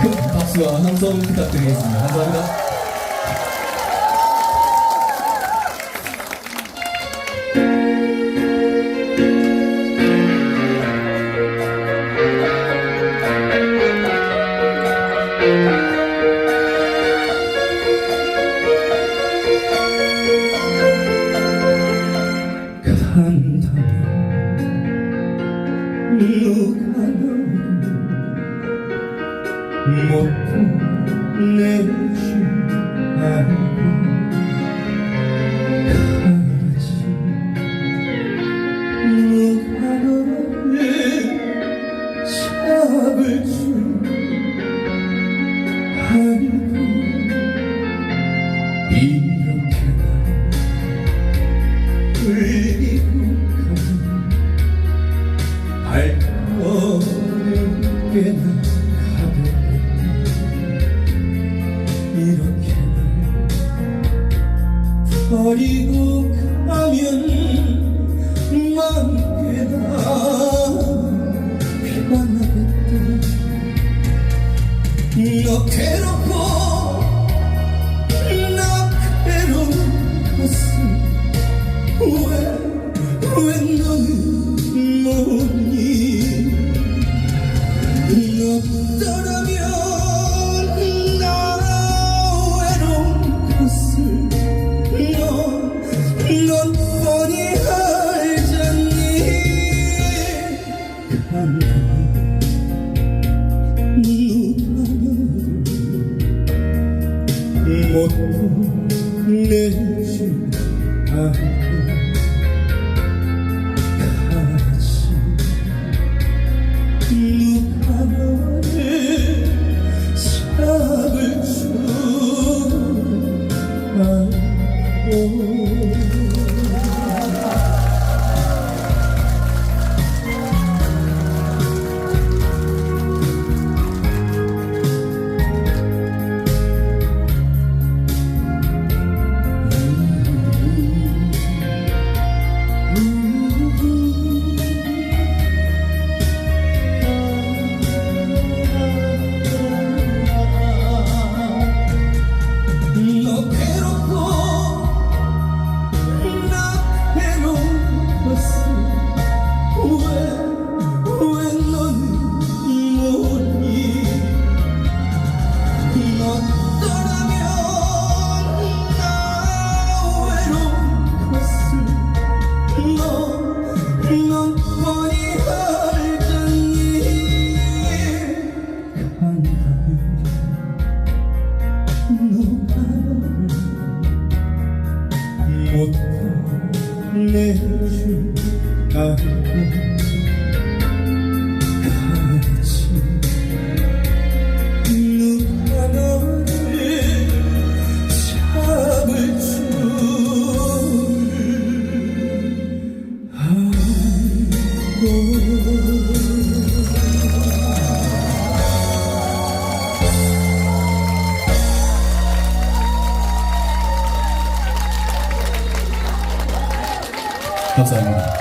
큰 박수와 함성 부탁드리겠습니다. 감사합니다. 간다면 누가 너를 못 보내지 않고 가지 누가 너를 잡을 줄 알고 이렇게 발걸음 꽤나. 가볍 버리고 가면 꽤나 편하겠다. 너 괴롭고 나 괴로운 것은 왜, 왜 너는 뭐니 너 떠나면 내지 않고 못 보내줄 알고 가 감사합니다.